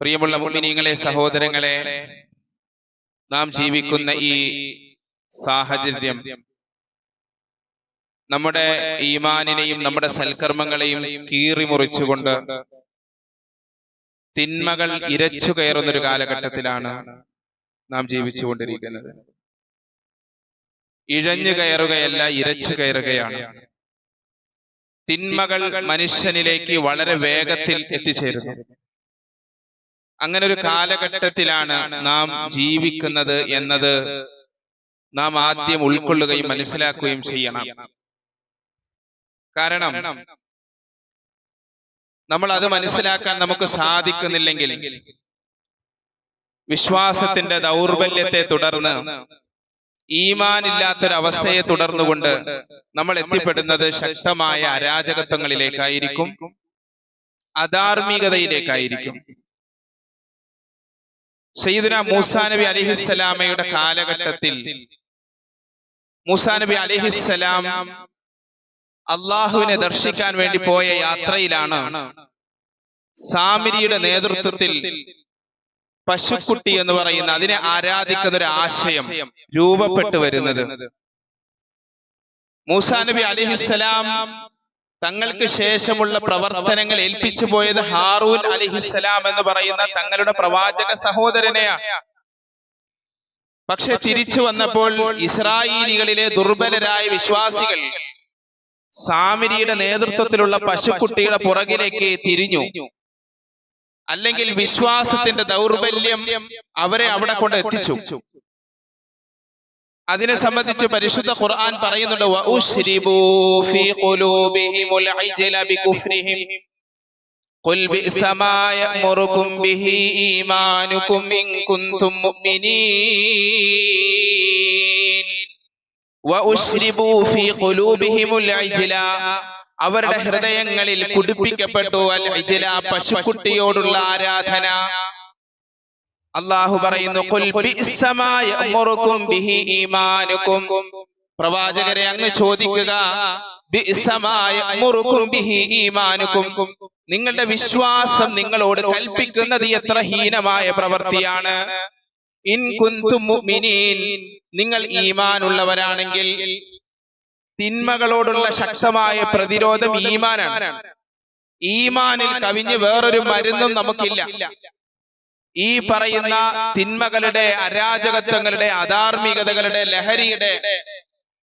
പ്രിയമുള്ള മുമിനീങ്ങളെ സഹോദരങ്ങളെ നാം ജീവിക്കുന്ന ഈ സാഹചര്യം നമ്മുടെ ഈമാനിനെയും നമ്മുടെ സൽക്കർമ്മങ്ങളെയും കീറിമുറിച്ചുകൊണ്ട് തിന്മകൾ ഇരച്ചു കയറുന്ന ഒരു കാലഘട്ടത്തിലാണ് നാം ജീവിച്ചുകൊണ്ടിരിക്കുന്നത്. ഇഴഞ്ഞു കയറുകയല്ല ഇരച്ചു കയറുകയാണ്. തിന്മകൾ മനുഷ്യനിലേക്ക് വളരെ വേഗത്തിൽ എത്തിച്ചേരുന്നു. അങ്ങനെ ഒരു കാലഘട്ടത്തിലാണ് നാം ജീവിക്കുന്നത് എന്നത് നാം ആദ്യം ഉൾക്കൊള്ളുകയും മനസ്സിലാക്കുകയും ചെയ്യണം. കാരണം നമ്മൾ അത് മനസ്സിലാക്കാൻ നമുക്ക് സാധിക്കുന്നില്ലെങ്കിൽ വിശ്വാസത്തിന്റെ ദൗർബല്യത്തെ തുടർന്ന് ഈമാനില്ലാത്തൊരവസ്ഥയെ തുടർന്നുകൊണ്ട് നമ്മൾ എത്തിപ്പെടുന്നത് ശക്തമായ അരാജകത്വങ്ങളിലേക്കായിരിക്കും. അധാർമികതയിലേക്കായിരിക്കും. സയ്യിദുന മൂസാ നബി അലിഹിസ്സലാമയുടെ കാലഘട്ടത്തിൽ മൂസാ നബി അലിഹിസ്സലാം അള്ളാഹുവിനെ ദർശിക്കാൻ വേണ്ടി പോയ യാത്രയിലാണ് സാമിരിയുടെ നേതൃത്വത്തിൽ പശുക്കുട്ടി എന്ന് പറയുന്ന അതിനെ ആരാധിക്കുന്ന ഒരു ആശയം രൂപപ്പെട്ടു വരുന്നത്. മൂസാ നബി അലിഹിസ്സലാം തങ്ങൾക്ക് ശേഷമുള്ള പ്രവർത്തനങ്ങൾ ഏൽപ്പിച്ചു പോയത് ഹാറൂൻ അലിഹിസ്സലാം എന്ന് പറയുന്ന തങ്ങളുടെ പ്രവാചക സഹോദരനെയാണ്. പക്ഷെ തിരിച്ചു വന്നപ്പോൾ ഇസ്രായേലികളിലെ ദുർബലരായ വിശ്വാസികൾ സാമിരിയുടെ നേതൃത്വത്തിലുള്ള പശുക്കുട്ടിയുടെ പുറകിലേക്ക് തിരിഞ്ഞു. അല്ലെങ്കിൽ വിശ്വാസത്തിന്റെ ദൗർബല്യം അവരെ അവിടെ കൊണ്ട് എത്തിച്ചു. അതിനെ സംബന്ധിച്ച് പരിശുദ്ധ ഖുർആൻ പറയുന്നുണ്ട് അവരുടെ ഹൃദയങ്ങളിൽ കുടിപ്പിക്കപ്പെട്ടു അൽ ഇജല പശുക്കുട്ടിയോടുള്ള ആരാധന. അള്ളാഹു പറയുന്നു "ഖുൽ ബിഅസ മാ ബിഹി ഈമാനുകും പ്രവാചകരെ അങ്ങ് ചോദിക്കുക നിങ്ങളുടെ വിശ്വാസം നിങ്ങളോട് കൽപ്പിക്കുന്നത് എത്ര ഹീനമായ പ്രവൃത്തിയാണ്? ഇൻ നിങ്ങൾ ഈമാനുള്ളവരാണെങ്കിൽ തിന്മകളോടുള്ള ശക്തമായ പ്രതിരോധം ഈമാനാണ്. ഈമാനിൽ കവിഞ്ഞ് വേറൊരു മരുന്നും നമുക്കില്ല. ഈ പറയുന്ന തിന്മകളുടെ അരാജകത്വങ്ങളുടെ അധാർമികതകളുടെ ലഹരിയുടെ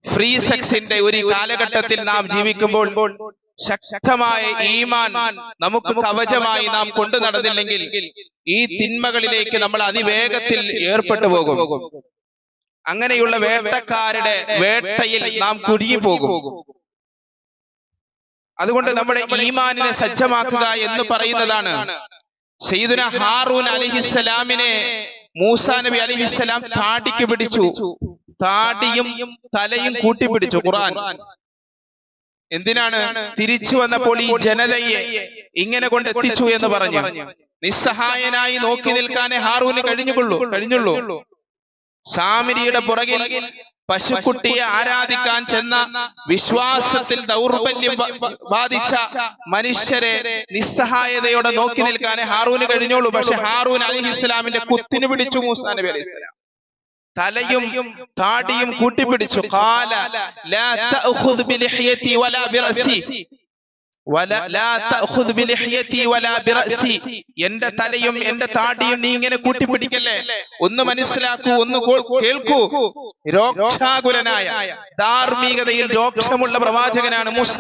ഫ്രീ സെക്സിന്റെ ഒരു കാലഘട്ടത്തിൽ നാം ജീവിക്കുമ്പോൾ ശക്തമായ ഈമാൻ നമുക്ക് കവചമായി നാം കൊണ്ടു നടന്നില്ലെങ്കിൽ ഈ തിന്മകളിലേക്ക് നമ്മൾ അതിവേഗത്തിൽ ഏർപ്പെട്ടു പോകും. അങ്ങനെയുള്ള വേട്ടക്കാരുടെ വേട്ടയിൽ നാം കുടുങ്ങി പോകും. അതുകൊണ്ട് നമ്മുടെ ഈമാനിനെ സജ്ജമാക്കുക എന്ന് പറയുന്നതാണ് സയ്യിദുന ഹാറൂൻ അലിഹിസ്സലാമിനെ മൂസ നബി അലിഹിസ്സലാം താടിക്ക് പിടിച്ചു. താടിയും തലയും കൂട്ടിപ്പിടിച്ചു ഖുർആൻ. എന്തിനാണ് തിരിച്ചു വന്നപ്പോൾ ഈ ജനതയെ ഇങ്ങനെ കൊണ്ട് എത്തിച്ചു എന്ന് പറഞ്ഞു? നിസ്സഹായനായി നോക്കി നിൽക്കാനേ ഹാറൂന് കഴിഞ്ഞുകൊള്ളൂ. കഴിഞ്ഞുള്ളൂ. സാമിരിയുടെ പുറകിൽ പശുക്കുട്ടിയെ ആരാധിക്കാൻ ചെന്ന വിശ്വാസത്തിൽ ദൗർബല്യം ബാധിച്ച മനുഷ്യരെ നിസ്സഹായതയോടെ നോക്കി നിൽക്കാനേ ഹാറൂന് കഴിഞ്ഞോളൂ. പക്ഷെ ഹാറൂൻ അലി ഇസ്ലാമിന്റെ കുത്തിന് പിടിച്ചു മൂസാ നബി അലൈഹി ഇസ്ലാം തലയും താടിയും കൂട്ടിപ്പിടിച്ചു. കാല എന്റെ തലയും എന്റെ താടിയും നീ ഇങ്ങനെ കൂട്ടിപ്പിടിക്കല്ലേ? ഒന്ന് മനസ്സിലാക്കൂ ഒന്ന് കേൾക്കൂ. രോക്ഷാകുലനായ ധാർമ്മികതയിൽ രോക്ഷമുള്ള പ്രവാചകനാണ് മൂസ.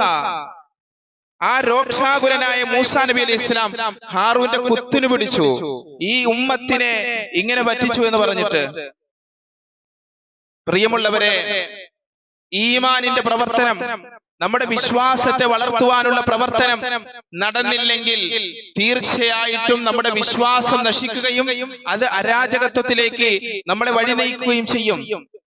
ആ രോക്ഷാകുലനായ മൂസാ നബി അലൈഹി ഇസ്ലാം ഹാറൂന്റെ കുത്തിന് പിടിച്ചു. ഈ ഉമ്മത്തിനെ ഇങ്ങനെ പറ്റിച്ചു എന്ന് പറഞ്ഞിട്ട് പ്രിയമുള്ളവരെ ഈമാനിന്റെ പ്രവർത്തനം നമ്മുടെ വിശ്വാസത്തെ വളർത്തുവാനുള്ള പ്രവർത്തനം നടന്നില്ലെങ്കിൽ തീർച്ചയായിട്ടും നമ്മുടെ വിശ്വാസം നശിക്കുകയും അത് അരാജകത്വത്തിലേക്ക് നമ്മളെ വഴി നയിക്കുകയും ചെയ്യും.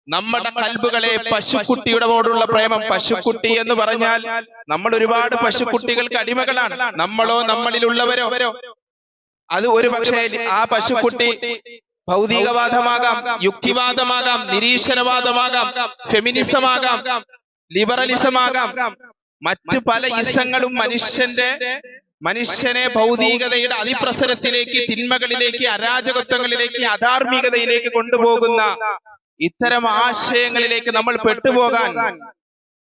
നമ്മുടെ കൽബുകളെ പശുക്കുട്ടിയോടുള്ള പ്രേമം പശുക്കുട്ടി എന്ന് പറഞ്ഞാൽ നമ്മൾ ഒരുപാട് പശുക്കുട്ടികൾക്ക് അടിമകളാണ്. നമ്മളോ നമ്മളിലുള്ളവരോ. അത് ഒരു പക്ഷേ ആ പശുക്കുട്ടി ഭൗതികവാദമാകാം യുക്തിവാദമാകാം നിരീശ്വരവാദമാകാം ഫെമിനിസമാകാം ലിബറലിസമാകാം. മറ്റു പല ഇസങ്ങളും മനുഷ്യന്റെ മനുഷ്യനെ ഭൗതികതയുടെ അതിപ്രസരത്തിലേക്ക് തിന്മകളിലേക്ക് അരാജകത്വങ്ങളിലേക്ക് അധാർമികതയിലേക്ക് കൊണ്ടുപോകുന്ന ഇത്തരം ആശയങ്ങളിലേക്ക് നമ്മൾ പെട്ടുപോകാൻ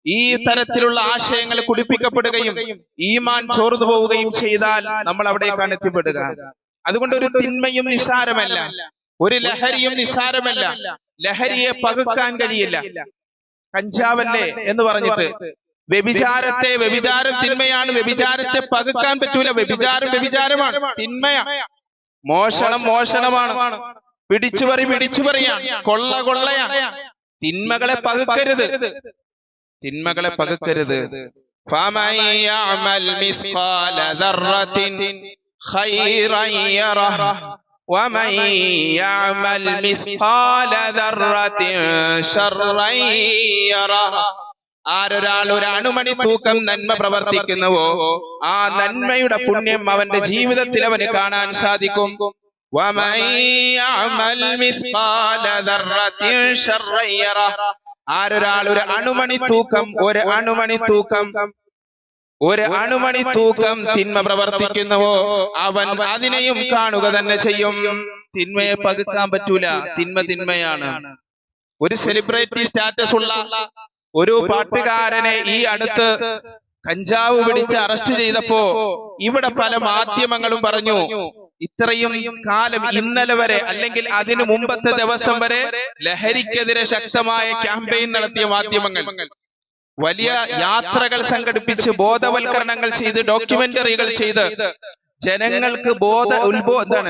ഈ തരത്തിലുള്ള ആശയങ്ങൾ കുടിപ്പിക്കപ്പെടുകയും ഈമാൻ ചോർന്നു പോവുകയും ചെയ്താൽ നമ്മൾ അവിടേക്കാണ് എത്തിപ്പെടുക. അതുകൊണ്ട് ഒരു തിന്മയും നിസ്സാരമല്ല. ഒരു ലഹരിയും നിസ്സാരമല്ല. ലഹരിയെ പകുക്കാൻ കഴിയില്ല. കഞ്ചാവല്ലേ എന്ന് പറഞ്ഞിട്ട് വ്യഭിചാരത്തെ വ്യഭിചാരം തിന്മയാണ് വ്യഭിചാരത്തെ പകുക്കാൻ പറ്റൂല വ്യഭിചാരം വ്യഭിചാരമാണ് തിന്മയാ മോഷണം മോഷണമാണ് പിടിച്ചുപറി പിടിച്ചുപറിയാണ് കൊള്ള കൊള്ളയാണ് തിന്മകളെ പകുക്കരുത് തിന്മകളെ പകുക്കരുത് فمن يعمل مثقال ذرة خيرا يره ومن يعمل مثقال ذرة شرا يره ആരൊരാൾ ഒരു അണുമണി തൂക്കം നന്മ പ്രവർത്തിക്കുന്നുവോ ആ നന്മയുടെ പുണ്യം അവന്റെ ജീവിതത്തിൽ അവന് കാണാൻ സാധിക്കും ومن يعمل مثقال ذرة شرا يره ആരൊരാൾ ഒരു അണുമണി തൂക്കം ഒരു അണുമണി തൂക്കം ഒരു അണുമണി തൂക്കം തിന്മ പ്രവർത്തിക്കുന്നുവോ? അവൻ അതിനെയും കാണുക തന്നെ ചെയ്യും. തിന്മയെ പകുക്കാൻ പറ്റൂല. തിന്മ തിന്മയാണ്. ഒരു സെലിബ്രിറ്റി സ്റ്റാറ്റസ് ഉള്ള ഒരു പാട്ടുകാരനെ ഈ അടുത്ത് കഞ്ചാവ് പിടിച്ച് അറസ്റ്റ് ചെയ്തപ്പോ ഇവിടെ പല മാധ്യമങ്ങളും പറഞ്ഞു ഇത്രയും കാലം ഇന്നലെ വരെ അല്ലെങ്കിൽ അതിനു മുമ്പത്തെ ദിവസം വരെ ലഹരിക്കെതിരെ ശക്തമായ ക്യാമ്പയിൻ നടത്തിയ മാധ്യമങ്ങൾ. വലിയ യാത്രകൾ സംഘടിപ്പിച്ച് ബോധവൽക്കരണങ്ങൾ ചെയ്ത് ഡോക്യുമെന്ററികൾ ചെയ്ത് ജനങ്ങൾക്ക് ബോധ ഉത്ബോധന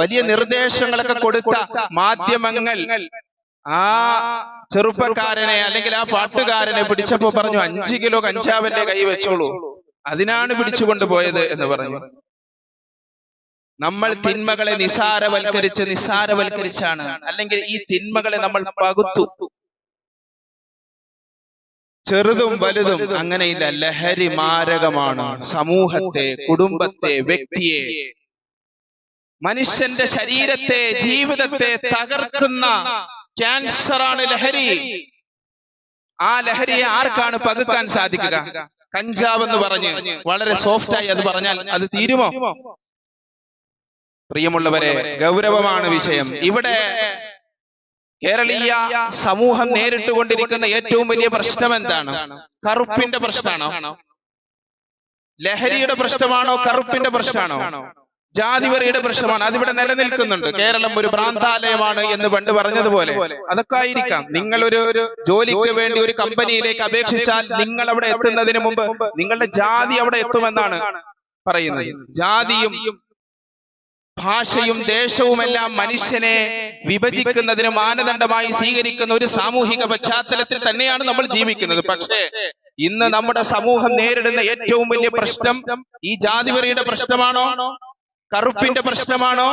വലിയ നിർദ്ദേശങ്ങളൊക്കെ കൊടുത്ത മാധ്യമങ്ങൾ. ആ ചെറുപ്പക്കാരനെ അല്ലെങ്കിൽ ആ പാട്ടുകാരനെ പിടിച്ചപ്പോ പറഞ്ഞു അഞ്ചു കിലോ കഞ്ചാവല്ലേ കൈ വെച്ചോളൂ. അതിനാണ് പിടിച്ചുകൊണ്ട് പോയത് എന്ന് പറഞ്ഞു. നമ്മൾ തിന്മകളെ നിസാരവൽക്കരിച്ച് നിസാരവൽക്കരിച്ചാണ്. അല്ലെങ്കിൽ ഈ തിന്മകളെ നമ്മൾ പകുത്തു. ചെറുതും വലുതും അങ്ങനെയില്ല. ലഹരി മാരകമാണ് സമൂഹത്തെ കുടുംബത്തെ വ്യക്തിയെ. മനുഷ്യന്റെ ശരീരത്തെ ജീവിതത്തെ തകർക്കുന്ന ക്യാൻസറാണ് ലഹരി. ആ ലഹരിയെ ആർക്കാണ് പകുക്കാൻ സാധിക്കുക? കഞ്ചാവ് എന്ന് പറഞ്ഞ് വളരെ സോഫ്റ്റായി അത് പറഞ്ഞാൽ അത് തീരുമോ? പ്രിയമുള്ളവരെ ഗൗരവമാണ് വിഷയം. ഇവിടെ കേരളീയ സമൂഹം നേരിട്ടുകൊണ്ടിരിക്കുന്ന ഏറ്റവും വലിയ പ്രശ്നം എന്താണ് കറുപ്പിന്റെ പ്രശ്നമാണോ? ലഹരിയുടെ പ്രശ്നമാണോ? കറുപ്പിന്റെ പ്രശ്നമാണോ? ജാതിവറിയുടെ പ്രശ്നമാണ്. അതിവിടെ നിലനിൽക്കുന്നുണ്ട് കേരളം ഒരു ഭ്രാന്താലയമാണ് എന്ന് പണ്ട് പറഞ്ഞതുപോലെ. അതൊക്കെ ആയിരിക്കാം നിങ്ങൾ ഒരു ജോലിക്ക് വേണ്ടി ഒരു കമ്പനിയിലേക്ക് അപേക്ഷിച്ചാൽ നിങ്ങൾ അവിടെ എത്തുന്നതിന് മുമ്പ് നിങ്ങളുടെ ജാതി അവിടെ എത്തുമെന്നാണ് പറയുന്നത്. ജാതിയും ഭാഷയും ദേശവുമെല്ലാം മനുഷ്യനെ വിഭജിക്കുന്നതിന് മാനദണ്ഡമായി സ്വീകരിക്കുന്ന ഒരു സാമൂഹിക പശ്ചാത്തലത്തിൽ തന്നെയാണ് നമ്മൾ ജീവിക്കുന്നത്. പക്ഷേ ഇന്ന് നമ്മുടെ സമൂഹം നേരിടുന്ന ഏറ്റവും വലിയ പ്രശ്നം ഈ ജാതിവറിയുടെ പ്രശ്നമാണോ? കറുപ്പിന്റെ പ്രശ്നമാണോ?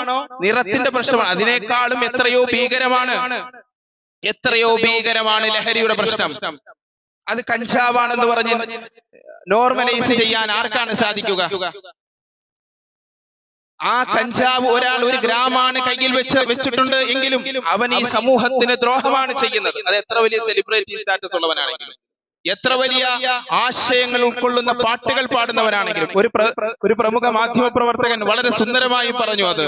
നിറത്തിന്റെ പ്രശ്നമാണോ? അതിനേക്കാളും എത്രയോ ഭീകരമാണ്. എത്രയോ ഭീകരമാണ് ലഹരിയുടെ പ്രശ്നം. അത് കഞ്ചാവാണെന്ന് പറഞ്ഞ് നോർമലൈസ് ചെയ്യാൻ ആർക്കാണ് സാധിക്കുക? ആ കഞ്ചാവ് ഒരാൾ ഒരു ഗ്രാമാണ് കയ്യിൽ വെച്ച് വെച്ചിട്ടുണ്ട് എങ്കിലും അവൻ ഈ സമൂഹത്തിന് ദ്രോഹമാണ് ചെയ്യുന്നത്. അത് എത്ര വലിയ സെലിബ്രിറ്റി സ്റ്റാറ്റസ് ഉള്ളവനാണെങ്കിലും എത്ര വലിയ ആശയങ്ങൾ ഉൾക്കൊള്ളുന്ന പാട്ടുകൾ പാടുന്നവനാണെങ്കിലും. ഒരു ഒരു പ്രമുഖ മാധ്യമ പ്രവർത്തകൻ വളരെ സുന്ദരമായി പറഞ്ഞു അത്.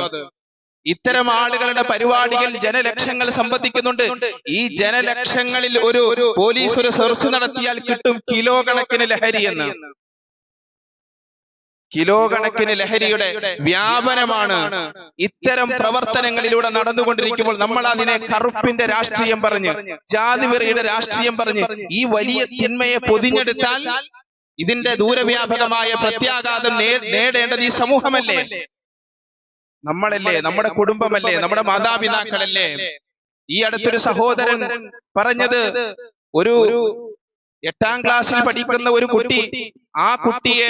ഇത്തരം ആളുകളുടെ പരിപാടികൾ ജനലക്ഷങ്ങൾ സംബന്ധിക്കുന്നുണ്ട്. ഈ ജനലക്ഷങ്ങളിൽ ഒരു പോലീസ് ഒരു സെർച്ച് നടത്തിയാൽ കിട്ടും കിലോ കണക്കിന് ലഹരി എന്ന്. കിലോ കണക്കിന് ലഹരിയുടെ വ്യാപനമാണ് ഇത്തരം പ്രവർത്തനങ്ങളിലൂടെ നടന്നുകൊണ്ടിരിക്കുമ്പോൾ നമ്മൾ അതിനെ കറുപ്പിന്റെ രാഷ്ട്രീയം പറഞ്ഞ് ജാതിവെറിയുടെ രാഷ്ട്രീയം പറഞ്ഞ് ഈ വലിയ തിന്മയെ പൊതിഞ്ഞെടുത്താൽ ഇതിന്റെ ദൂരവ്യാപകമായ പ്രത്യാഘാതം നേടേണ്ടത് ഈ സമൂഹമല്ലേ? നമ്മളല്ലേ? നമ്മുടെ കുടുംബമല്ലേ? നമ്മുടെ മാതാപിതാക്കളല്ലേ? ഈ അടുത്തൊരു സഹോദരൻ പറഞ്ഞത് ഒരു എട്ടാം ക്ലാസ്സിൽ പഠിക്കുന്ന ഒരു കുട്ടി ആ കുട്ടിയെ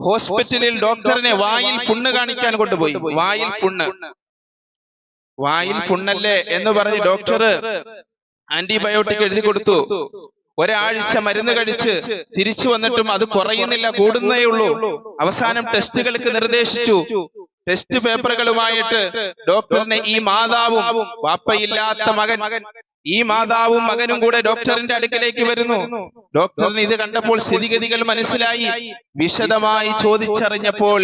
ഹോസ്പിറ്റലിൽ ഡോക്ടറിനെ വായിൽ പുണ്ണ് കാണിക്കാൻ കൊണ്ടുപോയി. വായിൽ പുണ്ണ്. വായിൽ പുണ്ണല്ലേ എന്ന് പറഞ്ഞ് ഡോക്ടർ ആന്റിബയോട്ടിക് എഴുതി കൊടുത്തു. ഒരാഴ്ച മരുന്ന് കഴിച്ച് തിരിച്ചു വന്നിട്ടും അത് കുറയുന്നില്ല കൂടുന്നേ ഉള്ളൂ. അവസാനം ടെസ്റ്റുകൾക്ക് നിർദ്ദേശിച്ചു. ടെസ്റ്റ് പേപ്പറുകളുമായിട്ട് ഡോക്ടറിനെ ഈ മാതാവും വാപ്പയില്ലാത്ത മകൻ ഈ മാതാവും മകനും കൂടെ ഡോക്ടറിന്റെ അടുക്കലേക്ക് വരുന്നു. ഡോക്ടറിന് ഇത് കണ്ടപ്പോൾ സ്ഥിതിഗതികൾ മനസ്സിലായി. വിശദമായി ചോദിച്ചറിഞ്ഞപ്പോൾ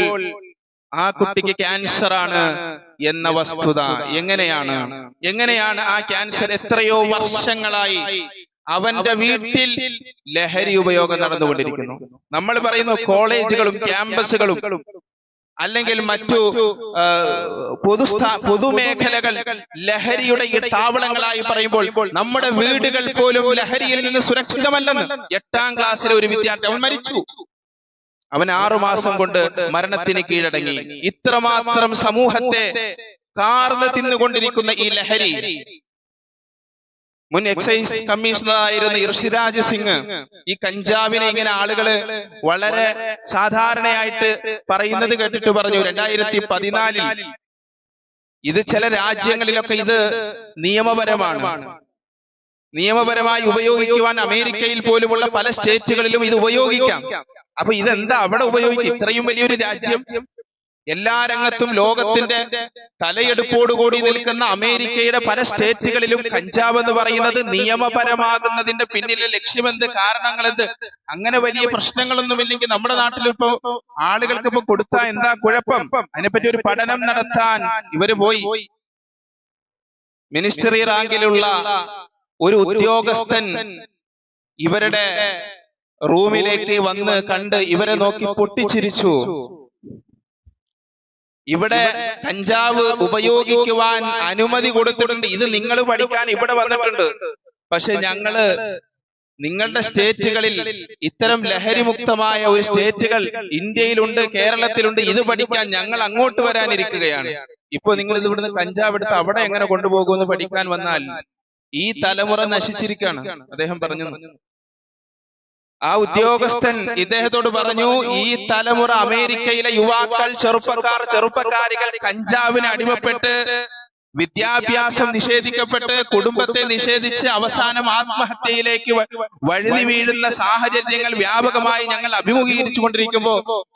ആ കുട്ടിക്ക് ക്യാൻസർ ആണ് എന്ന വസ്തുത. എങ്ങനെയാണ്? എങ്ങനെയാണ് ആ ക്യാൻസർ എത്രയോ വർഷങ്ങളായി അവന്റെ വീട്ടിൽ ലഹരി ഉപയോഗം നടന്നുകൊണ്ടിരിക്കുന്നു. നമ്മൾ പറയുന്നു കോളേജുകളും ക്യാമ്പസുകളും അല്ലെങ്കിൽ മറ്റു പൊതുസ്ഥാ പൊതുമേഖലകൾ ലഹരിയുടെ ഈ താവളങ്ങളായി പറയുമ്പോൾ നമ്മുടെ വീടുകൾ പോലും ലഹരിയിൽ നിന്ന് സുരക്ഷിതമല്ലെന്ന് എട്ടാം ക്ലാസ്സിലെ ഒരു വിദ്യാർത്ഥി അവൻ മരിച്ചു. അവൻ ആറു മാസം കൊണ്ട് മരണത്തിന് കീഴടങ്ങി. ഇത്രമാത്രം സമൂഹത്തെ കാർന്ന് തിന്നുകൊണ്ടിരിക്കുന്ന ഈ ലഹരി മുൻ എക്സൈസ് കമ്മീഷണർ ആയിരുന്ന ഇർഷിരാജ് സിംഗ്. ഈ കഞ്ചാവിനെ ഇങ്ങനെ ആളുകൾ വളരെ സാധാരണയായിട്ട് പറയുന്നത് കേട്ടിട്ട് പറഞ്ഞു രണ്ടായിരത്തി പതിനാലിൽ ഇത് ചില രാജ്യങ്ങളിലൊക്കെ ഇത് നിയമപരമാണ്. നിയമപരമായി ഉപയോഗിക്കുവാൻ അമേരിക്കയിൽ പോലുമുള്ള പല സ്റ്റേറ്റുകളിലും ഇത് ഉപയോഗിക്കാം. അപ്പൊ ഇതെന്താ അവിടെ ഉപയോഗിക്കും ഇത്രയും വലിയൊരു രാജ്യം എല്ലാ രംഗത്തും ലോകത്തിന്റെ തലയെടുപ്പോടുകൂടി നിൽക്കുന്ന അമേരിക്കയുടെ പല സ്റ്റേറ്റുകളിലും കഞ്ചാവ് എന്ന് പറയുന്നത് നിയമപരമാകുന്നതിന്റെ പിന്നിലെ ലക്ഷ്യമെന്ത് കാരണങ്ങളെന്ത്? അങ്ങനെ വലിയ പ്രശ്നങ്ങളൊന്നുമില്ലെങ്കിൽ നമ്മുടെ നാട്ടിൽ ഇപ്പോ ആളുകൾക്ക് ഇപ്പൊ കൊടുത്താൽ എന്താ കുഴപ്പം? അതിനെപ്പറ്റി ഒരു പഠനം നടത്താൻ ഇവർ പോയി. മിനിസ്റ്ററി റാങ്കിലുള്ള ഒരു ഉദ്യോഗസ്ഥൻ ഇവരുടെ റൂമിലേക്ക് വന്ന് കണ്ട് ഇവരെ നോക്കി പൊട്ടിച്ചിരിച്ചു. ഇവിടെ കഞ്ചാവ് ഉപയോഗിക്കുവാൻ അനുമതി കൊടുത്തിട്ടുണ്ട്. ഇത് നിങ്ങൾ പഠിക്കാൻ ഇവിടെ വന്നിട്ടുണ്ട്. പക്ഷെ ഞങ്ങൾ നിങ്ങളുടെ സ്റ്റേറ്റുകളിൽ ഇത്തരം ലഹരിമുക്തമായ ഒരു സ്റ്റേറ്റുകൾ ഇന്ത്യയിലുണ്ട് കേരളത്തിലുണ്ട്. ഇത് പഠിക്കാൻ ഞങ്ങൾ അങ്ങോട്ട് വരാനിരിക്കുകയാണ്. ഇപ്പൊ നിങ്ങൾ ഇത് ഇവിടുന്ന് കഞ്ചാവ് എടുത്ത് അവിടെ എങ്ങനെ കൊണ്ടുപോകുമെന്ന് പഠിക്കാൻ വന്നാൽ ഈ തലമുറ നശിച്ചിരിക്കുകയാണ്. അദ്ദേഹം പറഞ്ഞു ആ ഉദ്യോഗസ്ഥൻ ഇദ്ദേഹത്തോട് പറഞ്ഞു ഈ തലമുറ അമേരിക്കയിലെ യുവാക്കൾ ചെറുപ്പക്കാർ ചെറുപ്പക്കാരികൾ കഞ്ചാവിന് അടിമപ്പെട്ട് വിദ്യാഭ്യാസം നിഷേധിക്കപ്പെട്ട് കുടുംബത്തെ നിഷേധിച്ച് അവസാനം ആത്മഹത്യയിലേക്ക് വഴുതി വീഴുന്ന സാഹചര്യങ്ങൾ വ്യാപകമായി ഞങ്ങൾ അഭിമുഖീകരിച്ചു കൊണ്ടിരിക്കുമ്പോ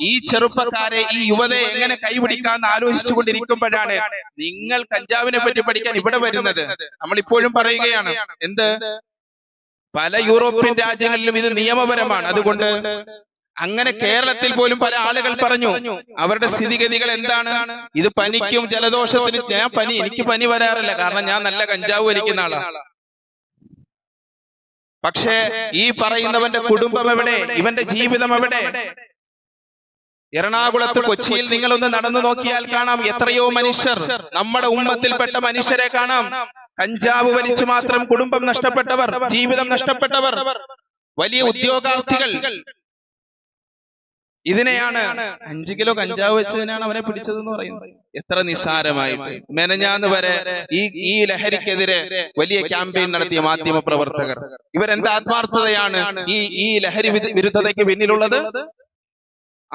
ഈ ചെറുപ്പക്കാരെ ഈ യുവതയെ എങ്ങനെ കൈപിടിക്കാന്ന് ആലോചിച്ചു കൊണ്ടിരിക്കുമ്പോഴാണ് നിങ്ങൾ കഞ്ചാവിനെ പറ്റി പഠിക്കാൻ ഇവിടെ വരുന്നത്. നമ്മൾ ഇപ്പോഴും പറയുകയാണ് എന്ത്? പല യൂറോപ്യൻ രാജ്യങ്ങളിലും ഇത് നിയമപരമാണ്. അതുകൊണ്ട് അങ്ങനെ കേരളത്തിൽ പോലും പല ആളുകൾ പറഞ്ഞു അവരുടെ സ്ഥിതിഗതികൾ എന്താണ്? ഇത് പനിക്കും ജലദോഷത്തിന് ഞാൻ പനി എനിക്ക് പനി വരാറില്ല. കാരണം ഞാൻ നല്ല കഞ്ചാവ് വലിക്കുന്ന ആളാണ് പക്ഷേ ഈ പറയുന്നവന്റെ കുടുംബം എവിടെ? ഇവന്റെ ജീവിതം എവിടെ? എറണാകുളത്ത് കൊച്ചിയിൽ നിങ്ങളൊന്ന് നടന്നു നോക്കിയാൽ കാണാം എത്രയോ മനുഷ്യർ നമ്മുടെ ഉമ്മത്തിൽപ്പെട്ട മനുഷ്യരെ കാണാം. കഞ്ചാവ് വലിച്ചു മാത്രം കുടുംബം നഷ്ടപ്പെട്ടവർ ജീവിതം നഷ്ടപ്പെട്ടവർ വലിയ ഉദ്യോഗാർത്ഥികൾ. ഇതിനെയാണ് അഞ്ചു കിലോ കഞ്ചാവ് വെച്ചതിനാണ് അവനെ പിടിച്ചതെന്ന് പറയുന്നത്. എത്ര നിസ്സാരമായിട്ട് മെനഞ്ഞാന്ന് വരെ ഈ ഈ ലഹരിക്കെതിരെ വലിയ ക്യാമ്പയിൻ നടത്തിയ മാധ്യമ പ്രവർത്തകർ. ഇവരെന്ത് ആത്മാർത്ഥതയാണ് ഈ ഈ ലഹരി വിരുദ്ധതയ്ക്ക് പിന്നിലുള്ളത്?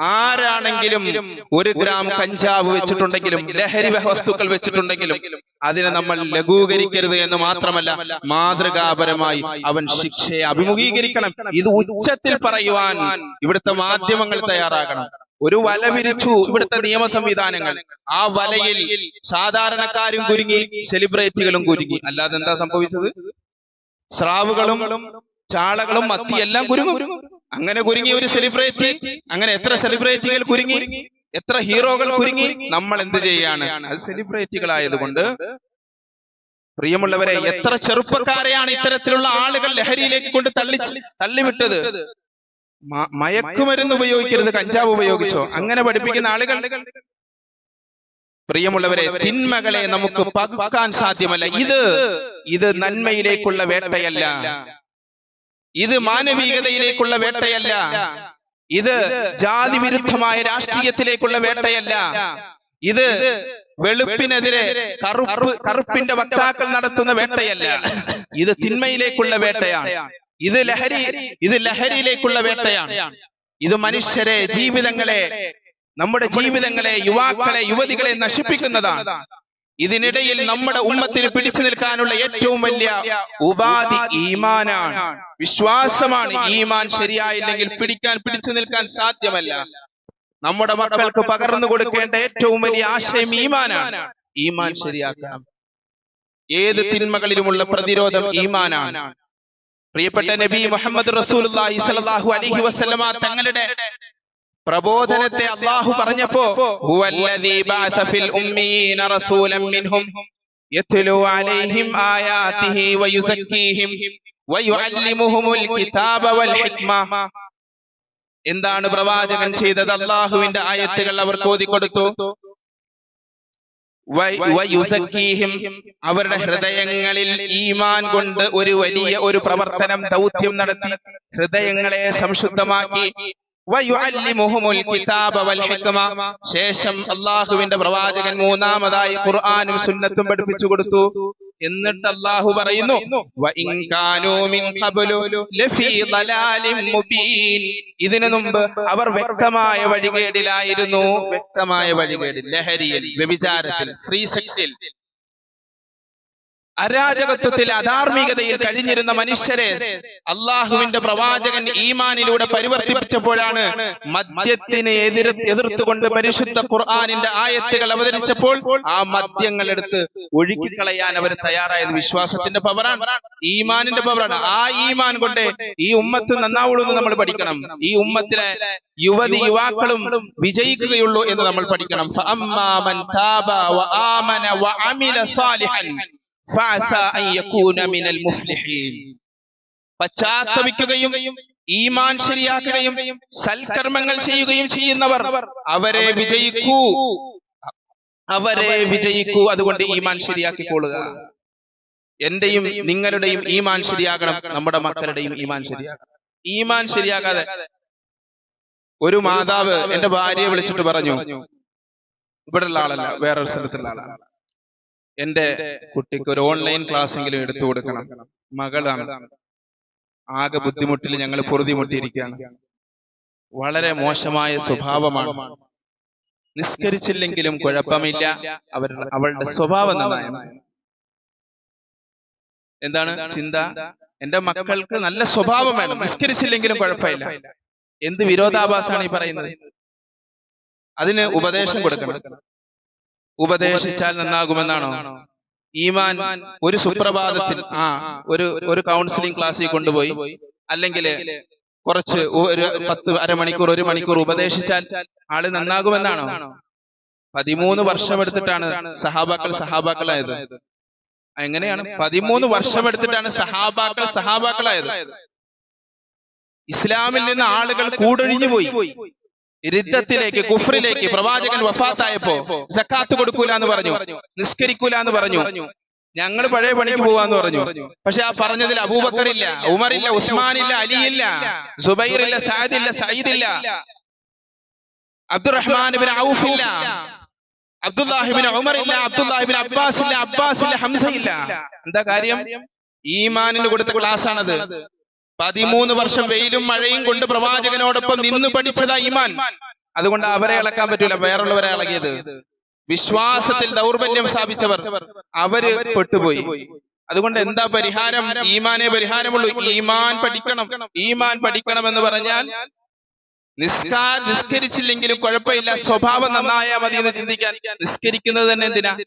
ആരാണെങ്കിലും ഒരു ഗ്രാം കഞ്ചാവ് വെച്ചിട്ടുണ്ടെങ്കിലും ലഹരി വസ്തുക്കൾ വെച്ചിട്ടുണ്ടെങ്കിലും അതിനെ നമ്മൾ ലഘൂകരിക്കരുത് എന്ന് മാത്രമല്ല മാതൃകാപരമായി അവൻ ശിക്ഷയെ അഭിമുഖീകരിക്കണം. ഇത് ഉച്ചത്തിൽ പറയുവാൻ ഇവിടുത്തെ മാധ്യമങ്ങൾ തയ്യാറാകണം. ഒരു വല വിരിച്ചു ഇവിടുത്തെ നിയമ സംവിധാനങ്ങൾ. ആ വലയിൽ സാധാരണക്കാരും കുരുങ്ങി സെലിബ്രിറ്റികളും കുരുങ്ങി. അല്ലാതെ എന്താ സംഭവിച്ചത്? സ്രാവുകളും ചാളകളും മത്തി എല്ലാം കുരുങ്ങും. അങ്ങനെ കുരുങ്ങി ഒരു സെലിബ്രിറ്റി അങ്ങനെ എത്ര സെലിബ്രിറ്റികൾ കുരുങ്ങി? എത്ര ഹീറോകൾ കുരുങ്ങി? നമ്മൾ എന്ത് ചെയ്യാണ്? അത് സെലിബ്രിറ്റികളായതുകൊണ്ട് പ്രിയമുള്ളവരെ എത്ര ചെറുപ്പക്കാരെയാണ് ഇത്തരത്തിലുള്ള ആളുകൾ ലഹരിയിലേക്ക് കൊണ്ട് തള്ളി തള്ളിവിട്ടത്? മയക്കുമരുന്ന് ഉപയോഗിക്കരുത് കഞ്ചാവ് ഉപയോഗിച്ചോ? അങ്ങനെ പഠിപ്പിക്കുന്ന ആളുകൾ? പ്രിയമുള്ളവരെ തിന്മകളെ നമുക്ക് പകുക്കാൻ സാധ്യമല്ല. ഇത് ഇത് നന്മയിലേക്കുള്ള വേട്ടയല്ല. ഇത് മാനവികതയിലേക്കുള്ള വേട്ടയല്ല. ഇത് ജാതി വിരുദ്ധമായ രാഷ്ട്രീയത്തിലേക്കുള്ള വേട്ടയല്ല. ഇത് വെളുപ്പിനെതിരെ കറുപ്പ് കറുപ്പിന്റെ വക്താക്കൾ നടത്തുന്ന വേട്ടയല്ല. ഇത് തിന്മയിലേക്കുള്ള വേട്ടയാണ്. ഇത് ലഹരി ഇത് ലഹരിയിലേക്കുള്ള വേട്ടയാണ്. ഇത് മനുഷ്യരെ ജീവിതങ്ങളെ നമ്മുടെ ജീവിതങ്ങളെ യുവാക്കളെ യുവതികളെ നശിപ്പിക്കുന്നതാണ്. ഇതിനിടയിൽ നമ്മുടെ ഉമ്മത്തിന് പിടിച്ചു നിൽക്കാനുള്ള ഏറ്റവും വലിയ ഉപാധി ഈമാനാണ്. വിശ്വാസമാണ് ഈമാൻ ശരിയായില്ലെങ്കിൽ പിടിക്കാൻ പിടിച്ചു നിൽക്കാൻ സാധ്യമല്ല. നമ്മുടെ മക്കൾക്ക് പകർന്നു കൊടുക്കേണ്ട ഏറ്റവും വലിയ ആശയം ഈമാനാണ്. ഈമാൻ ശരിയാക്കണം ഏത് തിന്മകളിലുമുള്ള പ്രതിരോധം ഈമാനാണ്. പ്രിയപ്പെട്ട നബി മുഹമ്മദ് റസൂൽ അലഹി വസ്ലമ തങ്ങളുടെ പ്രബോധനത്തെ അള്ളാഹു പറഞ്ഞപ്പോ എന്താണ് പ്രവാചകൻ ചെയ്തത്? അള്ളാഹുവിന്റെ ആയത്തുകൾ അവർക്ക് ഓതിക്കൊടുത്തു അവരുടെ ഹൃദയങ്ങളിൽ ഈമാൻ കൊണ്ട് ഒരു വലിയ ഒരു പ്രവർത്തനം ദൗത്യം നടത്തി. ഹൃദയങ്ങളെ സംശുദ്ധമാക്കി. ശേഷം അള്ളാഹുവിന്റെ പ്രവാചകൻ മൂന്നാമതായി ഖുർആാനും സുന്നത്തും പഠിപ്പിച്ചു കൊടുത്തു. എന്നിട്ട് അള്ളാഹു പറയുന്നു. ഇതിനു മുമ്പ് അവർ വ്യക്തമായ വഴികേടിലായിരുന്നു. വ്യക്തമായ വഴികേടിൽ ലഹരിയിൽ വ്യഭിചാരത്തിൽ ഫ്രീ സെക്സിൽ അരാജകത്വത്തിൽ അധാർമികതയിൽ കഴിഞ്ഞിരുന്ന മനുഷ്യരെ അള്ളാഹുവിന്റെ പ്രവാചകൻ ഈമാനിലൂടെ പരിവർത്തിപ്പിച്ചപ്പോഴാണ് മദ്യത്തിനെ എതിര് എതിർത്തുകൊണ്ട് പരിശുദ്ധ ഖുർആാനിന്റെ ആയത്തുകൾ അവതരിച്ചപ്പോൾ ആ മദ്യങ്ങൾ എടുത്ത് ഒഴുക്കിക്കളയാൻ അവർ തയ്യാറായത് വിശ്വാസത്തിന്റെ പവറാണ്. ഈമാനിന്റെ പവറാണ്. ആ ഈമാൻ കൊണ്ട് ഈ ഉമ്മത്ത് നന്നാവുള്ളൂ എന്ന് നമ്മൾ പഠിക്കണം. ഈ ഉമ്മത്തിലെ യുവതി യുവാക്കളും വിജയിക്കുകയുള്ളൂ എന്ന് നമ്മൾ പഠിക്കണം. പശ്ചാത്തപിക്കുകയും ഈമാൻ ശരിയാക്കുകയും സൽക്കർമ്മങ്ങൾ ചെയ്യുകയും ചെയ്യുന്നവർ അവരെ വിജയിക്കൂ. അവരെ വിജയിക്കൂ. അതുകൊണ്ട് ഈമാൻ ശരിയാക്കിക്കൊള്ളുക എന്റെയും നിങ്ങളുടെയും ഈമാൻ ശരിയാകണം. നമ്മുടെ മക്കളുടെയും ഈമാൻ ശരിയാകണം. ഈമാൻ ശരിയാകാതെ ഒരു മാതാവ് എന്റെ ഭാര്യയെ വിളിച്ചിട്ട് പറഞ്ഞു ഇവിടെയുള്ള ആളല്ല വേറൊരു സ്ഥലത്തുള്ള ആളാണ്. എന്റെ കുട്ടിക്ക് ഒരു ഓൺലൈൻ ക്ലാസ്സെങ്കിലും എടുത്തു കൊടുക്കണം. മകളാണ്. ആകെ ബുദ്ധിമുട്ടിൽ ഞങ്ങൾ പൊറുതിമുട്ടിയിരിക്കുകയാണ്. വളരെ മോശമായ സ്വഭാവമാണ്. നിസ്കരിച്ചില്ലെങ്കിലും കുഴപ്പമില്ല. അവർ അവളുടെ സ്വഭാവം നന്നായ. എന്താണ് ചിന്ത? എന്റെ മക്കൾക്ക് നല്ല സ്വഭാവം വേണം. നിസ്കരിച്ചില്ലെങ്കിലും കുഴപ്പമില്ല. എന്ത് വിരോധാഭാസമാണ് ഈ പറയുന്നത്? അതിന് ഉപദേശം കൊടുക്കണം. ഉപദേശിച്ചാൽ നന്നാകുമെന്നാണോ? ഈമാൻ ഒരു സുപ്രഭാതത്തിൽ ആ ഒരു ഒരു കൗൺസിലിംഗ് ക്ലാസ്സിൽ കൊണ്ടുപോയി അല്ലെങ്കിൽ കുറച്ച് ഒരു പത്ത് അരമണിക്കൂർ ഒരു മണിക്കൂർ ഉപദേശിച്ചാൽ ആൾ നന്നാകുമെന്നാണോ? പതിമൂന്ന് വർഷം എടുത്തിട്ടാണ് സഹാബാക്കൾ സഹാബാക്കളായത്. എങ്ങനെയാണ്? പതിമൂന്ന് വർഷം എടുത്തിട്ടാണ് സഹാബാക്കൾ സഹാബാക്കളായത്. ഇസ്ലാമിൽ നിന്ന് ആളുകൾ കൂടൊഴിഞ്ഞു പോയി. രിദ്ധത്തിലേക്ക് കുഫറിലേക്ക് പ്രവാചകൻ വഫാത്തായപ്പോ സക്കാത്ത് കൊടുക്കൂല എന്ന് പറഞ്ഞു നിസ്കരിക്കൂല എന്ന് പറഞ്ഞു. ഞങ്ങൾ പഴയ പണിക്ക് പോവാന്ന് പറഞ്ഞു. പക്ഷെ ആ പറഞ്ഞതിൽ അബൂബക്കർ ഇല്ല ഉമറില്ല ഉസ്മാൻ ഇല്ല അലിയില്ല സുബൈർ ഇല്ല സാദ് ഇല്ല സയ്യിദ് ഇല്ല അബ്ദുറഹ്മാൻ ബിൻ ഔഫ് ഇല്ല അബ്ദുല്ലാഹിബിൻ ഉമർ ഇല്ല അബ്ദുല്ലാഹിബിൻ അബ്ബാസ് ഇല്ല അബ്ബാസ് ഇല്ല ഹംസ ഇല്ല എന്താ കാര്യം? ഈമാനിന് കൊടുത്ത ക്ലാസ് ആണത് പതിമൂന്ന് വർഷം വെയിലും മഴയും കൊണ്ട് പ്രവാചകനോടൊപ്പം നിന്ന് പഠിച്ചതാ ഈമാൻ. അതുകൊണ്ട് അവരെ ഇളക്കാൻ പറ്റൂല വേറുള്ളവരെ ഇളകിയത് വിശ്വാസത്തിൽ ദൗർബല്യം സ്ഥാപിച്ചവർ. അവർ പെട്ടുപോയി. അതുകൊണ്ട് എന്താ പരിഹാരം? ഈമാനെ പരിഹാരമുള്ളൂ. ഈമാൻ പഠിക്കണം. ഈമാൻ പഠിക്കണം എന്ന് പറഞ്ഞാൽ നിസ്കാ നിസ്കരിച്ചില്ലെങ്കിലും കുഴപ്പമില്ല. സ്വഭാവം നന്നായാ മതി എന്ന് ചിന്തിക്കാൻ നിസ്കരിക്കുന്നത് തന്നെ എന്തിനാ?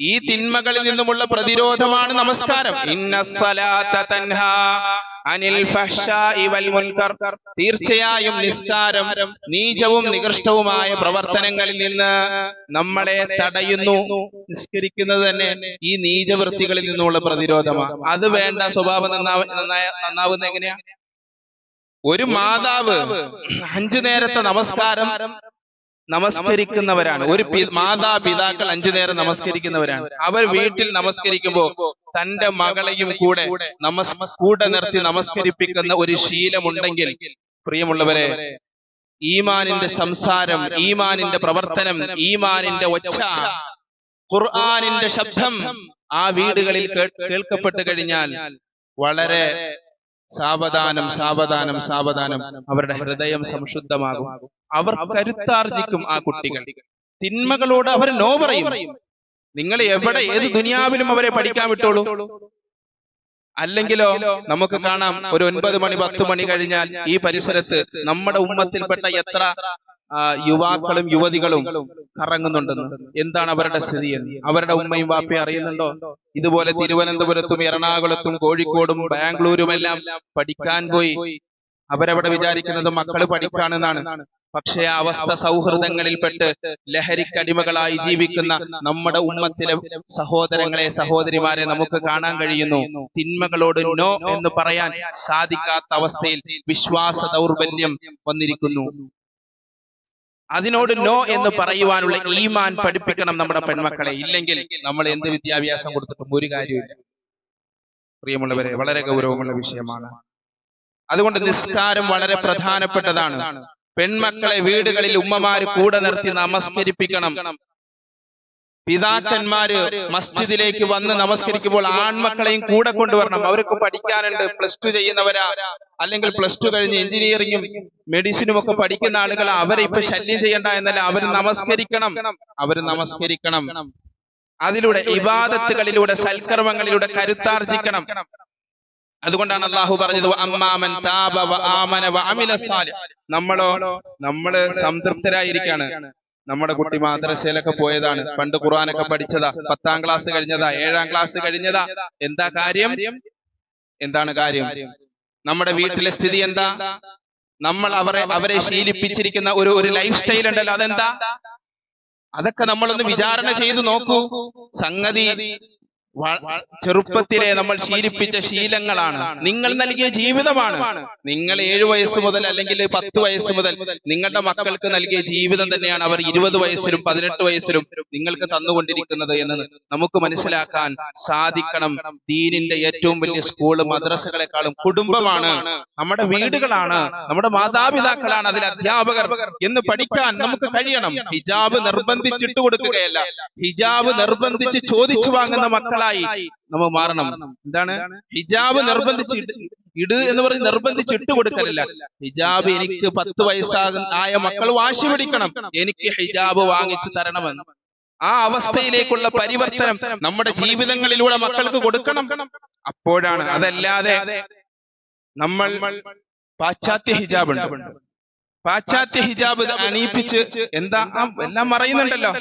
ഈ തിന്മകളിൽ നിന്നുമുള്ള പ്രതിരോധമാണ് നമസ്കാരം. ഇന്ന സലാത്ത തൻഹാ. അനിൽ വൽ മുൻകർ. തീർച്ചയായും നിസ്കാരം നീചവും നികൃഷ്ടവുമായ പ്രവർത്തനങ്ങളിൽ നിന്ന് നമ്മളെ തടയുന്നു നിസ്കരിക്കുന്നത് തന്നെ ഈ നീചവൃത്തികളിൽ നിന്നുള്ള പ്രതിരോധമാണ് അത് വേണ്ട സ്വഭാവം നന്നാവ നന്നാവുന്ന എങ്ങനെയാ? ഒരു മാതാവ് അഞ്ചു നേരത്തെ നമസ്കാരം നമസ്കരിക്കുന്നവരാണ്. ഒരു മാതാപിതാക്കൾ അഞ്ചു നേരം നമസ്കരിക്കുന്നവരാണ്. അവർ വീട്ടിൽ നമസ്കരിക്കുമ്പോൾ തന്റെ മകളെയും കൂടെ നമസ് കൂടെ നിർത്തി നമസ്കരിപ്പിക്കുന്ന ഒരു ശീലമുണ്ടെങ്കിൽ പ്രിയമുള്ളവരെ ഈമാനിന്റെ സംസാരം ഈമാനിന്റെ പ്രവർത്തനം ഈമാനിന്റെ ഒച്ച ഖുർആാനിന്റെ ശബ്ദം ആ വീടുകളിൽ കേൾക്കപ്പെട്ടു കേൾക്കപ്പെട്ട് കഴിഞ്ഞാൽ വളരെ സാവധാനം സാവധാനം സാവധാനം അവരുടെ ഹൃദയം സംശുദ്ധമാകും അവർ കരുത്താർജിക്കും ആ കുട്ടികൾ. തിന്മകളോട് അവർ നോ പറയും. നിങ്ങൾ എവിടെ ഏത് ദുനിയാവിലും അവരെ പഠിക്കാൻ വിട്ടോളൂ. അല്ലെങ്കിലോ നമുക്ക് കാണാം ഒരു ഒൻപത് മണി പത്ത് മണി കഴിഞ്ഞാൽ ഈ പരിസരത്ത് നമ്മുടെ ഉമ്മത്തിൽപ്പെട്ട എത്ര യുവാക്കളും യുവതികളും കറങ്ങുന്നുണ്ടെന്ന്. എന്താണ് അവരുടെ സ്ഥിതി എന്ന്? അവരുടെ ഉമ്മയും വാപ്പയും അറിയുന്നുണ്ടോ? ഇതുപോലെ തിരുവനന്തപുരത്തും എറണാകുളത്തും കോഴിക്കോടും ബാംഗ്ലൂരും എല്ലാം പഠിക്കാൻ പോയി. അവരവിടെ വിചാരിക്കുന്നത് മക്കൾ പഠിക്കാണെന്നാണ്. പക്ഷേ ആ അവസ്ഥ സൗഹൃദങ്ങളിൽപ്പെട്ട് ലഹരിക്കടിമകളായി ജീവിക്കുന്ന നമ്മുടെ ഉമ്മത്തിലെ സഹോദരങ്ങളെ സഹോദരിമാരെ നമുക്ക് കാണാൻ കഴിയുന്നു. തിന്മകളോട് നോ എന്ന് പറയാൻ സാധിക്കാത്ത അവസ്ഥയിൽ വിശ്വാസ ദൗർബല്യം വന്നിരിക്കുന്നു. അതിനോട് നോ എന്ന് പറയുവാനുള്ള ഈമാൻ പഠിപ്പിക്കണം നമ്മുടെ പെൺമക്കളെ. ഇല്ലെങ്കിൽ നമ്മൾ എന്ത് വിദ്യാഭ്യാസം കൊടുത്തിട്ടും ഒരു കാര്യമില്ല പ്രിയമുള്ളവരെ വളരെ ഗൗരവമുള്ള വിഷയമാണ്. അതുകൊണ്ട് നിസ്കാരം വളരെ പ്രധാനപ്പെട്ടതാണ്. പെൺമക്കളെ വീടുകളിൽ ഉമ്മമാര് കൂടെ നിർത്തി നമസ്കരിപ്പിക്കണം. പിതാക്കന്മാര് മസ്ജിദിലേക്ക് വന്ന് നമസ്കരിക്കുമ്പോൾ ആൺമക്കളെയും കൂടെ കൊണ്ടുവരണം. അവർക്ക് പഠിക്കാനുണ്ട് പ്ലസ് ടു ചെയ്യുന്നവരാ. അല്ലെങ്കിൽ പ്ലസ് ടു കഴിഞ്ഞ് എഞ്ചിനീയറിംഗും മെഡിസിനും ഒക്കെ പഠിക്കുന്ന ആളുകൾ അവരെ ഇപ്പൊ ശല്യം ചെയ്യണ്ട എന്നല്ല. അവർ നമസ്കരിക്കണം. അവർ നമസ്കരിക്കണം. അതിലൂടെ ഇബാദത്തുകളിലൂടെ സൽക്കർമ്മങ്ങളിലൂടെ കരുത്താർജിക്കണം. അതുകൊണ്ടാണ് അള്ളാഹു പറഞ്ഞത് അമ്മാമൻ താപ ആമന വ അമില സാലിഹ്. നമ്മളോ നമ്മൾ സംതൃപ്തരായിരിക്കാണ്. നമ്മുടെ കുട്ടി മാദ്രസയിലൊക്കെ പോയതാണ്. പണ്ട് ഖുർആനൊക്കെ പഠിച്ചതാ. പത്താം ക്ലാസ് കഴിഞ്ഞതാ. ഏഴാം ക്ലാസ് കഴിഞ്ഞതാ. എന്താ കാര്യം? എന്താണ് കാര്യം? നമ്മുടെ വീട്ടിലെ സ്ഥിതി എന്താ? നമ്മൾ അവരെ അവരെ ശീലിപ്പിച്ചിരിക്കുന്ന ഒരു ഒരു ലൈഫ് സ്റ്റൈൽ ഉണ്ടല്ലോ. അതെന്താ? അതൊക്കെ നമ്മളൊന്ന് വിചാരണ ചെയ്ത് നോക്കൂ. സംഗതി ചെറുപ്പത്തിലെ നമ്മൾ ശീലിപ്പിച്ച ശീലങ്ങളാണ്. നിങ്ങൾ നൽകിയ ജീവിതമാണ്. നിങ്ങൾ ഏഴു വയസ്സ് മുതൽ അല്ലെങ്കിൽ പത്ത് വയസ്സ് മുതൽ നിങ്ങളുടെ മക്കൾക്ക് നൽകിയ ജീവിതം തന്നെയാണ് അവർ ഇരുപത് വയസ്സിലും പതിനെട്ട് വയസ്സിലും നിങ്ങൾക്ക് തന്നുകൊണ്ടിരിക്കുന്നത് എന്ന് നമുക്ക് മനസ്സിലാക്കാൻ സാധിക്കണം. ദീനിന്റെ ഏറ്റവും വലിയ സ്കൂൾ മദ്രസകളെക്കാളും കുടുംബമാണ്. നമ്മുടെ വീടുകളാണ്. നമ്മുടെ മാതാപിതാക്കളാണ് അതിൽ അധ്യാപകർ എന്ന് പഠിക്കാൻ നമുക്ക് കഴിയണം. ഹിജാബ് നിർബന്ധിച്ചിട്ട് കൊടുക്കുകയല്ല. ഹിജാബ് നിർബന്ധിച്ച് ചോദിച്ചു വാങ്ങുന്ന മക്കളായി നമ്മൾ മാറണം. എന്താണ്? ഹിജാബ് നിർബന്ധിച്ച് ഇട് എന്ന് പറഞ്ഞ് നിർബന്ധിച്ച് ഇട്ട് കൊടുക്കലില്ല. ഹിജാബ് എനിക്ക് പത്ത് വയസ്സാകും. ആയ മക്കൾ വാശി പിടിക്കണം. എനിക്ക് ഹിജാബ് വാങ്ങിച്ചു തരണമെന്ന്. ആ അവസ്ഥയിലേക്കുള്ള പരിവർത്തനം നമ്മുടെ ജീവിതങ്ങളിലൂടെ മക്കൾക്ക് കൊടുക്കണം. അപ്പോഴാണ് അതല്ലാതെ നമ്മൾ പാശ്ചാത്യ ഹിജാബ് ഉണ്ട്. പാശ്ചാത്യ ഹിജാബ് അണിയിപ്പിച്ച് എന്താ എല്ലാം മറയുന്നുണ്ടല്ലോ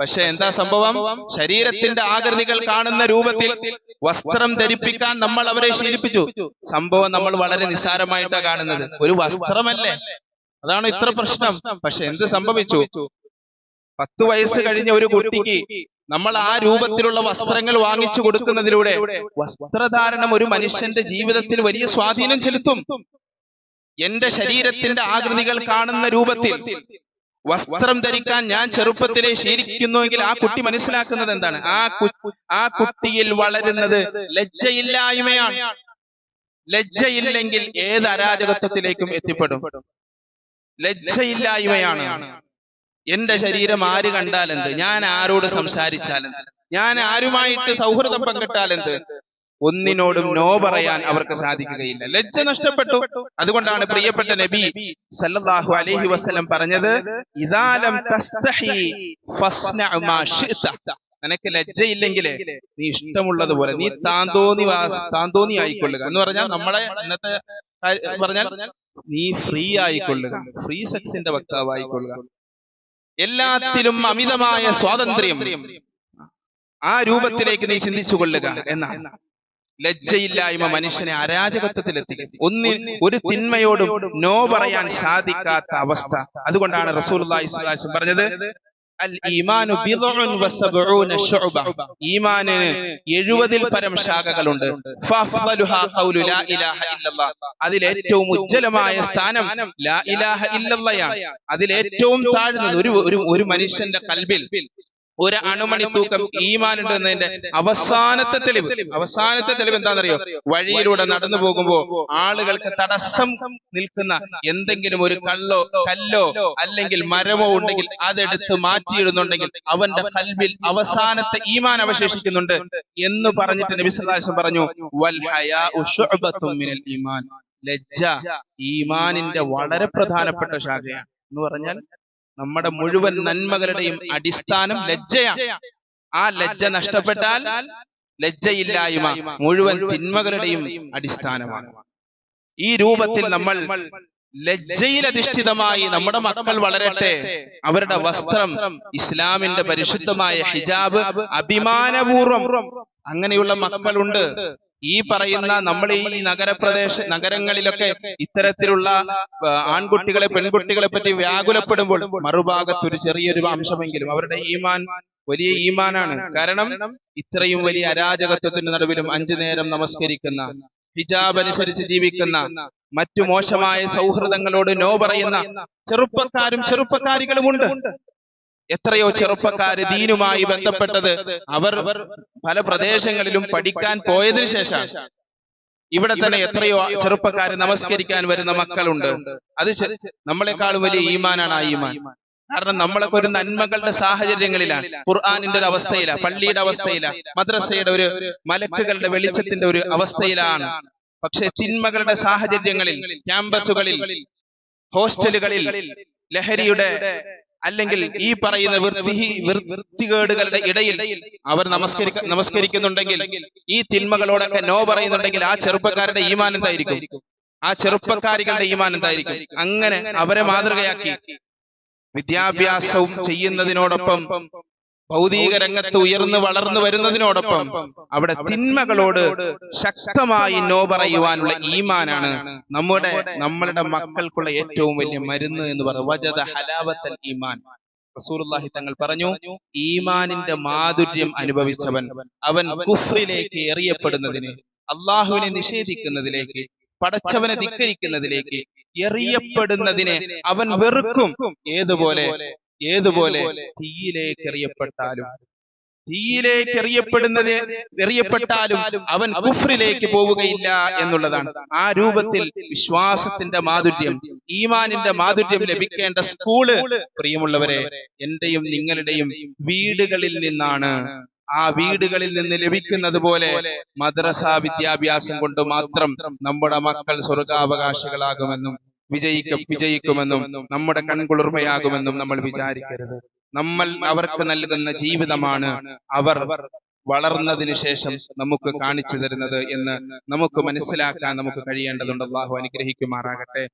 പക്ഷെ എന്താ സംഭവം? ശരീരത്തിന്റെ ആകൃതികൾ കാണുന്ന രൂപത്തിൽ വസ്ത്രം ധരിപ്പിക്കാൻ നമ്മൾ അവരെ ശീലിപ്പിച്ചു. സംഭവം നമ്മൾ വളരെ നിസ്സാരമായിട്ടാണ് കാണുന്നത്. ഒരു വസ്ത്രമല്ലേ? അതാണ് ഇത്ര പ്രശ്നം. പക്ഷെ എന്ത് സംഭവിച്ചു? പത്ത് വയസ്സ് കഴിഞ്ഞ ഒരു കുട്ടിക്ക് നമ്മൾ ആ രൂപത്തിലുള്ള വസ്ത്രങ്ങൾ വാങ്ങിച്ചു കൊടുക്കുന്നതിലൂടെ വസ്ത്രധാരണം ഒരു മനുഷ്യന്റെ ജീവിതത്തിൽ വലിയ സ്വാധീനം ചെലുത്തും. എന്റെ ശരീരത്തിന്റെ ആകൃതികൾ കാണുന്ന രൂപത്തിൽ വസ്ത്രം ധരിക്കാൻ ഞാൻ ചെറുപ്പത്തിലെ ശീലിക്കുന്നുവെങ്കിൽ ആ കുട്ടി മനസ്സിലാക്കുന്നത് എന്താണ്? ആ ആ കുട്ടിയിൽ വളരുന്നത് ലജ്ജയില്ലായ്മയാണ്. ലജ്ജയില്ലെങ്കിൽ ഏത് അരാജകത്വത്തിലേക്കും എത്തിപ്പെടും. ലജ്ജയില്ലായ്മയാണ്. എന്റെ ശരീരം ആര് കണ്ടാലെന്ത്? ഞാൻ ആരോട് സംസാരിച്ചാലെന്ത്? ഞാൻ ആരുമായിട്ട് സൗഹൃദം പങ്കിട്ടാൽ എന്ത് ഒന്നിനോടും നോ പറയാൻ അവർക്ക് സാധിക്കുകയില്ല. ലജ്ജ നഷ്ടപ്പെട്ടു. അതുകൊണ്ടാണ് പ്രിയപ്പെട്ട നബി സല്ലല്ലാഹു അലൈഹി വസല്ലം പറഞ്ഞത് ഇദാലം തസ്തഹി ഫസ്നഅ മാ ശിഅത നിനക്ക് ലജ്ജയില്ലെങ്കിൽ നീ ഇഷ്ടമുള്ളതുപോലെ നീ താന്തോന്നി താന്തോന്നി ആയിക്കൊള്ളുക. എന്ന് പറഞ്ഞാൽ നമ്മളെ ഇന്നത്തെ പറഞ്ഞാൽ നീ ഫ്രീ ആയിക്കൊള്ളുക. ഫ്രീ സെക്സിന്റെ വക്താവായിക്കൊള്ളുക. എല്ലാത്തിലും അമിതമായ സ്വാതന്ത്ര്യം ആ രൂപത്തിലേക്ക് നീ ചിന്തിച്ചു കൊള്ളുക എന്നാണ്. ലജ്ജയില്ലായ്മ മനുഷ്യനെ അരാജകത്വത്തിലെത്തിക്കും ഒന്നി ഒരു തിന്മയോടും നോ പറയാൻ സാധിക്കാത്ത അവസ്ഥ. അതുകൊണ്ടാണ് റസൂൽ പറഞ്ഞത് ഈമാനിന് എഴുപതിൽ പരം ശാഖകളുണ്ട്. അതിലേറ്റവും ഉജ്ജ്വലമായ സ്ഥാനം ലാ ഇലാഹ ഇല്ലല്ലയാണ്. അതിൽ ഏറ്റവും താഴ്ന്നത് ഒരു ഒരു ഒരു മനുഷ്യന്റെ കൽബിൽ ഒരു അണുമണി തൂക്കം ഈമാനുണ്ട് എന്നതിന്റെ അവസാനത്തെ തെളിവ്. അവസാനത്തെ തെളിവ് എന്താണെന്നറിയോ? വഴിയിലൂടെ നടന്നു പോകുമ്പോ ആളുകൾക്ക് തടസ്സം നിൽക്കുന്ന എന്തെങ്കിലും ഒരു കള്ളോ കല്ലോ അല്ലെങ്കിൽ മരമോ ഉണ്ടെങ്കിൽ അതെടുത്ത് മാറ്റിയിടുന്നുണ്ടെങ്കിൽ അവന്റെ കൽവിൽ അവസാനത്തെ ഈമാൻ അവശേഷിക്കുന്നുണ്ട് എന്ന് പറഞ്ഞിട്ട് നബി സല്ലല്ലാഹു അലൈഹി പറഞ്ഞു വൽ മിനൽ ഈമാൻ. ലജ്ജ ഈമാനിന്റെ വളരെ പ്രധാനപ്പെട്ട ശാഖയാണ്. എന്ന് പറഞ്ഞാൽ നമ്മുടെ മുഴുവൻ നന്മകളുടെയും അടിസ്ഥാനം ലജ്ജയാണ്. ആ ലജ്ജ നഷ്ടപ്പെട്ടാൽ ലജ്ജയില്ലായ്മ മുഴുവൻ തിന്മകളുടെയും അടിസ്ഥാനമാണ്. ഈ രൂപത്തിൽ നമ്മൾ ലജ്ജയിൽ അധിഷ്ഠിതമായി നമ്മുടെ മക്കൾ വളരട്ടെ അവരുടെ വസ്ത്രം ഇസ്ലാമിന്റെ പരിശുദ്ധമായ ഹിജാബ് അഭിമാനപൂർവം അങ്ങനെയുള്ള മക്കളുണ്ട്. ഈ പറയുന്ന നമ്മൾ ഈ നഗരപ്രദേശ നഗരങ്ങളിലൊക്കെ ഇത്തരത്തിലുള്ള ആൺകുട്ടികളെ പെൺകുട്ടികളെ പറ്റി വ്യാകുലപ്പെടുമ്പോൾ മറുഭാഗത്ത് ഒരു ചെറിയൊരു അംശമെങ്കിലും അവരുടെ ഈമാൻ വലിയ ഈമാനാണ്. കാരണം ഇത്രയും വലിയ അരാജകത്വത്തിന്റെ നടുവിലും അഞ്ചു നേരം നമസ്കരിക്കുന്ന ഹിജാബ് അനുസരിച്ച് ജീവിക്കുന്ന മറ്റു മോശമായ സൗഹൃദങ്ങളോട് നോ പറയുന്ന ചെറുപ്പക്കാരും ചെറുപ്പക്കാരികളുമുണ്ട്. എത്രയോ ചെറുപ്പക്കാര് ദീനുമായി ബന്ധപ്പെട്ടത് അവർ പല പ്രദേശങ്ങളിലും പഠിക്കാൻ പോയതിനു ശേഷം ഇവിടെ തന്നെ എത്രയോ ചെറുപ്പക്കാര് നമസ്കരിക്കാൻ വരുന്ന മക്കളുണ്ട്. അത് നമ്മളെക്കാളും വലിയ ഈമാനാണ് ആ ഈമാൻ. കാരണം നമ്മളൊക്കെ ഒരു നന്മകളുടെ സാഹചര്യങ്ങളിലാണ്. ഖുർആാനിന്റെ ഒരു അവസ്ഥയിലാണ് പള്ളിയുടെ അവസ്ഥയിലാണ് മദ്രസയുടെ ഒരു മലക്കുകളുടെ വെളിച്ചത്തിന്റെ ഒരു അവസ്ഥയിലാണ്. പക്ഷെ തിന്മകളുടെ സാഹചര്യങ്ങളിൽ ക്യാമ്പസുകളിൽ ഹോസ്റ്റലുകളിൽ ലഹരിയുടെ അല്ലെങ്കിൽ ഈ പറയുന്ന വൃത്തി വൃത്തികേടുകളുടെ ഇടയിൽ അവർ നമസ്കരിക്ക നമസ്കരിക്കുന്നുണ്ടെങ്കിൽ ഈ തിന്മകളോടൊക്കെ നോ പറയുന്നുണ്ടെങ്കിൽ ആ ചെറുപ്പക്കാരുടെ ഈമാൻ എന്തായിരിക്കും? ആ ചെറുപ്പക്കാരികളുടെ ഈമാൻ എന്തായിരിക്കും? അങ്ങനെ അവരെ മാതൃകയാക്കി. വിദ്യാഭ്യാസവും ചെയ്യുന്നതിനോടൊപ്പം ഭൗതിക രംഗത്ത് ഉയർന്നു വളർന്നു വരുന്നതിനോടൊപ്പം അവിടെ തിന്മകളോട് ശക്തമായി നോ പറയുവാനുള്ള ഈമാനാണ് നമ്മുടെ നമ്മളുടെ മക്കൾക്കുള്ള ഏറ്റവും വലിയ മരുന്ന് എന്ന് പറയുന്നത് ഹലാവത്തൽ ഈമാൻ. റസൂലുള്ളാഹി തങ്ങൾ പറഞ്ഞു ഈമാനിന്റെ മാധുര്യം അനുഭവിച്ചവൻ അവൻ കുഫ്രിലേക്ക് എറിയപ്പെടുന്നതിന് അള്ളാഹുവിനെ നിഷേധിക്കുന്നതിലേക്ക് പടച്ചവനെ ധിക്കരിക്കുന്നതിലേക്ക് എറിയപ്പെടുന്നതിനെ അവൻ വെറുക്കും. ഏതുപോലെ? ഏതുപോലെ തീയിലേക്ക് എറിയപ്പെട്ടാലും തീയിലേക്ക് എറിയപ്പെടുന്നത് എറിയപ്പെട്ടാലും അവൻ കുഫ്രിലേക്ക് പോവുകയില്ല എന്നുള്ളതാണ്. ആ രൂപത്തിൽ വിശ്വാസത്തിന്റെ മാധുര്യം ഈമാനിന്റെ മാധുര്യം ലഭിക്കേണ്ട സ്കൂൾ പ്രിയമുള്ളവരെ എന്റെയും നിങ്ങളുടെയും വീടുകളിൽ നിന്നാണ് ആ വീടുകളിൽ നിന്ന് ലഭിക്കുന്നത് പോലെ മദ്രസ വിദ്യാഭ്യാസം കൊണ്ട് മാത്രം നമ്മുടെ മക്കൾ സ്വർഗാവകാശികളാകുമെന്നും വിജയിക്ക വിജയിക്കുമെന്നും നമ്മുടെ കൺകുളിർമയാകുമെന്നും നമ്മൾ വിചാരിക്കരുത്. നമ്മൾ അവർക്ക് നൽകുന്ന ജീവിതമാണ് അവർ വളർന്നതിന് ശേഷം നമുക്ക് കാണിച്ചു തരുന്നത് എന്ന് നമുക്ക് മനസ്സിലാക്കാൻ നമുക്ക് കഴിയേണ്ടതുണ്ട്. അള്ളാഹു അനുഗ്രഹിക്കുമാറാകട്ടെ.